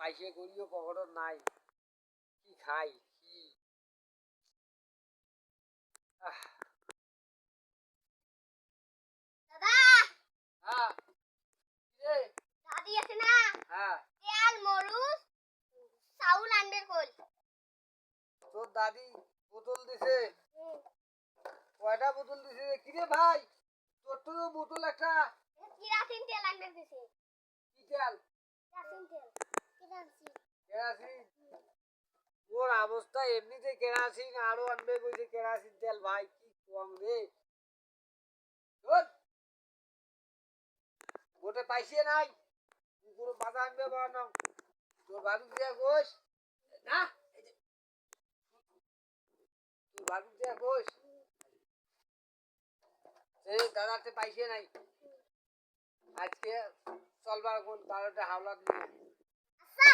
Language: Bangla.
পাইছে করিও পকেটত নাই। কি খাই কি? দাদা! হ্যাঁ দাদি আছে না? হ্যাঁ তেল মরুচ চাউল আনবে কল তোর দাদি বোতল দিছে। কয়টা বোতল দিছে কিরে ভাই তোর তো বোতল একটা কিরাসিন তেল আনবে দিছে কি তেল কিরাসিন তেল কিরাসিন? ওর অবস্থা এমনিতে কেরাসিন, আরও আনবে কইছে কেরাসিন তেল। ভাই, কি কম রে। গোটে পাইছে নাই? পুকুর বাধা আনবে বানাও তোর বাবু দিয়া গোস না। তোর বাবু দিয়া গোস এই দাদাতে পাইছে নাই। আজকে চলবার কোন বারোটা হাওলা দিয়ে আচ্ছা।